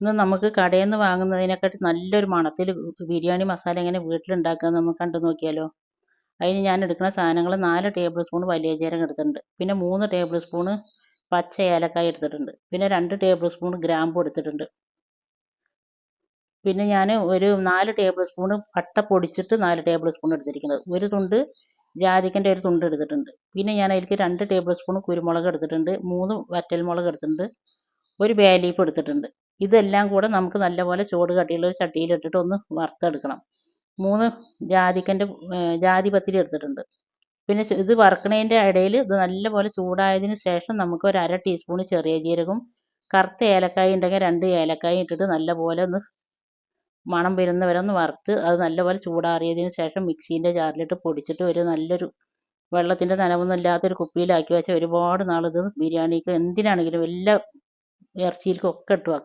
ഇന്ന് നമുക്ക് കടയിൽ നിന്ന് വാങ്ങുന്നതിനെക്കാട്ടി നല്ലൊരു മണത്തിൽ ബിരിയാണി മസാല എങ്ങനെ വീട്ടിലുണ്ടാക്കാമെന്ന് നമുക്ക് കണ്ടു നോക്കിയാലോ? അതിന് ഞാൻ എടുക്കുന്ന സാധനങ്ങൾ നാല് ടേബിൾ സ്പൂൺ വലിയ ജീരകം എടുത്തിട്ടുണ്ട്. പിന്നെ മൂന്ന് ടേബിൾ സ്പൂണ് പച്ച ഏലക്കായ എടുത്തിട്ടുണ്ട്. പിന്നെ രണ്ട് ടേബിൾ സ്പൂൺ ഗ്രാമ്പു എടുത്തിട്ടുണ്ട്. പിന്നെ ഞാൻ ഒരു നാല് ടേബിൾ സ്പൂൺ പട്ട പൊടിച്ചിട്ട് നാല് ടേബിൾ സ്പൂൺ എടുത്തിരിക്കുന്നത്. ഒരു തുണ്ട് ജാതിക്കന്റെ ഒരു തുണ്ട് എടുത്തിട്ടുണ്ട്. പിന്നെ ഞാൻ അതിലേക്ക് രണ്ട് ടേബിൾ സ്പൂൺ കുരുമുളക് എടുത്തിട്ടുണ്ട്. മൂന്ന് വറ്റൽമുളക് എടുത്തിട്ടുണ്ട്. ഒരു ബേ ലീഫ് എടുത്തിട്ടുണ്ട്. ഇതെല്ലാം കൂടെ നമുക്ക് നല്ലപോലെ ചൂട് കട്ടിയുള്ള ചട്ടിയിലിട്ടിട്ട് ഒന്ന് വറുത്തെടുക്കണം. മൂന്ന് ജാതിക്കന്റെ ജാതി പത്തിരി എടുത്തിട്ടുണ്ട്. പിന്നെ ഇത് വറുക്കണതിന്റെ ഇടയിൽ ഇത് നല്ലപോലെ ചൂടായതിന് ശേഷം നമുക്ക് ഒരു അര ടീസ്പൂൺ ചെറിയ ജീരകവും കറുത്ത ഏലക്കായ ഉണ്ടെങ്കിൽ രണ്ട് ഏലക്കായ ഇട്ടിട്ട് നല്ലപോലെ ഒന്ന് മണം വരുന്ന വരെ ഒന്ന് വറുത്ത് അത് നല്ലപോലെ ചൂടാറിയതിന് ശേഷം മിക്സീന്റെ ജാറിലിട്ട് പൊടിച്ചിട്ട് ഒരു നല്ലൊരു വെള്ളത്തിന്റെ നനവൊന്നും ഇല്ലാത്തൊരു കുപ്പിയിലാക്കി വെച്ച ഒരുപാട് നാളിത് ബിരിയാണിക്ക് എന്തിനാണെങ്കിലും എല്ലാ ഇറച്ചിയിലേക്കും ഒക്കെ ഇട്ട് വെക്കാം.